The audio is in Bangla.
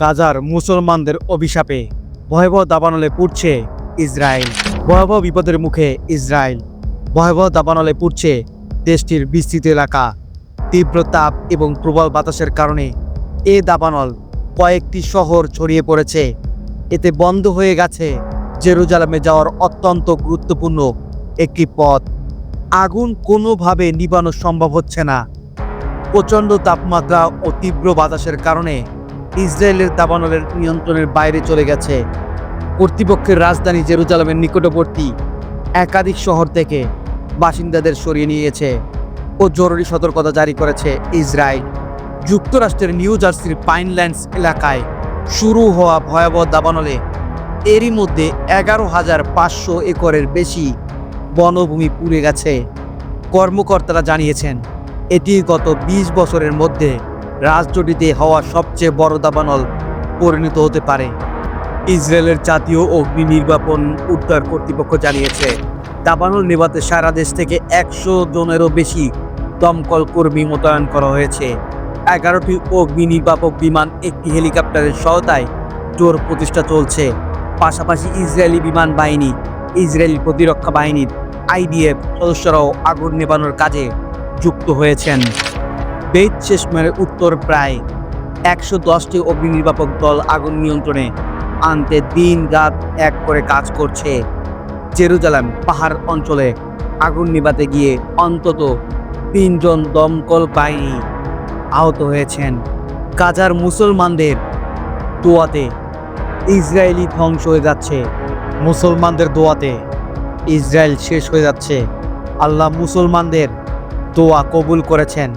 গাজার মুসলমানদের অভিশাপে ভয়াবহ দাবানলে পুড়ছে ইসরায়েল। ভয়াবহ বিপদের মুখে ইসরায়েল। ভয়াবহ দাবানলে পুড়ছে দেশটির বিস্তৃত এলাকা। তীব্র তাপ এবং প্রবল বাতাসের কারণে এ দাবানল কয়েকটি শহর ছড়িয়ে পড়েছে। এতে বন্ধ হয়ে গেছে জেরুজালেমে যাওয়ার অত্যন্ত গুরুত্বপূর্ণ একটি পথ। আগুন কোনোভাবে নিবানো সম্ভব হচ্ছে না। প্রচণ্ড তাপমাত্রা ও তীব্র বাতাসের কারণে ইসরায়েলের দাবানলের নিয়ন্ত্রণের বাইরে চলে গেছে। কর্তৃপক্ষের রাজধানী জেরুজালেমের নিকটবর্তী একাধিক শহর থেকে বাসিন্দাদের সরিয়ে নিয়েছে ও জরুরি সতর্কতা জারি করেছে ইসরায়েল। যুক্তরাষ্ট্রের নিউ জার্সির পাইনল্যান্ডস এলাকায় শুরু হওয়া ভয়াবহ দাবানলে এরই মধ্যে এগারো হাজার পাঁচশো একরের বেশি বনভূমি পুড়ে গেছে, কর্মকর্তারা জানিয়েছেন। এটি গত ২০ বছরের মধ্যে রাষ্ট্রটিতে হওয়া সবচেয়ে বড় দাবানল পরিণত হতে পারে। ইসরায়েলের জাতীয় অগ্নি নির্বাপন উদ্ধার কর্তৃপক্ষ জানিয়েছে, দাবানল নেভাতে সারা দেশ থেকে একশো জনেরও বেশি দমকল কর্মী মোতায়েন করা হয়েছে। এগারোটি অগ্নি নির্বাপক বিমান একটি হেলিকপ্টারের সহায়তায় জোর প্রতিষ্ঠা চলছে। পাশাপাশি ইসরায়েলি বিমান বাহিনী, ইসরায়েলি প্রতিরক্ষা বাহিনীর আইডিএফ সদস্যরাও আগুন নেভানোর কাজে যুক্ত হয়েছেন। বেদ শেষমের উত্তর প্রায় একশো দশটি অগ্নি নির্বাপক দল আগুন নিয়ন্ত্রণে আনতে দিন রাত এক করে কাজ করছে। জেরুজালেম পাহাড় অঞ্চলে আগুন নিভাতে গিয়ে অন্তত তিনজন দমকল বাহিনী আহত হয়েছেন। গাজার মুসলমানদের দোয়াতে ইসরায়েলি ধ্বংস হয়ে যাচ্ছে। মুসলমানদের দোয়াতে ইসরায়েল শেষ হয়ে যাচ্ছে। আল্লাহ মুসলমানদের দোয়া কবুল করেছেন।